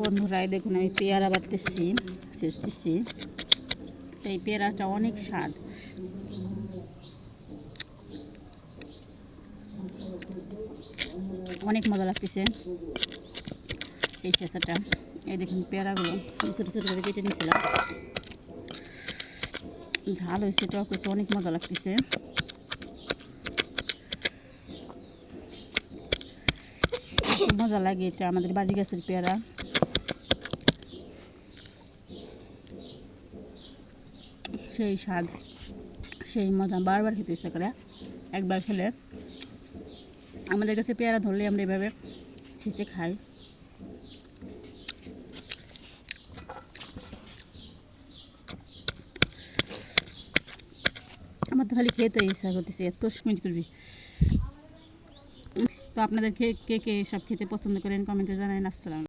বন্ধুরা, এই দেখুন, আমি পেয়ারা বাড়তেছি তো এই পেয়ারাটা অনেক স্বাদ। অনেক মজা লাগতেছে এই শেষাটা এই দেখুন, পেয়ারাগুলো ছোটো ছোটো করে কেটে নিয়েছিলাম। ঝাল হয়েছে, টক হয়েছে, অনেক মজা লাগতেছে। মজা লাগে এটা, আমাদের বাড়ি গাছের পেয়ারা। সেই স্বাদ সেই মজা, বারবার খেতে ইচ্ছা করে। একবার খেলে আমাদের কাছে পেয়ারা ধরলে আমরা এভাবে ছেঁচে খাই। আমার তো খালি খেতে ইচ্ছা করতেছে, এত মিনিট করবি। তো আপনাদের কে কে এসব সব খেতে পছন্দ করেন? কমেন্টে জানান আসসালাম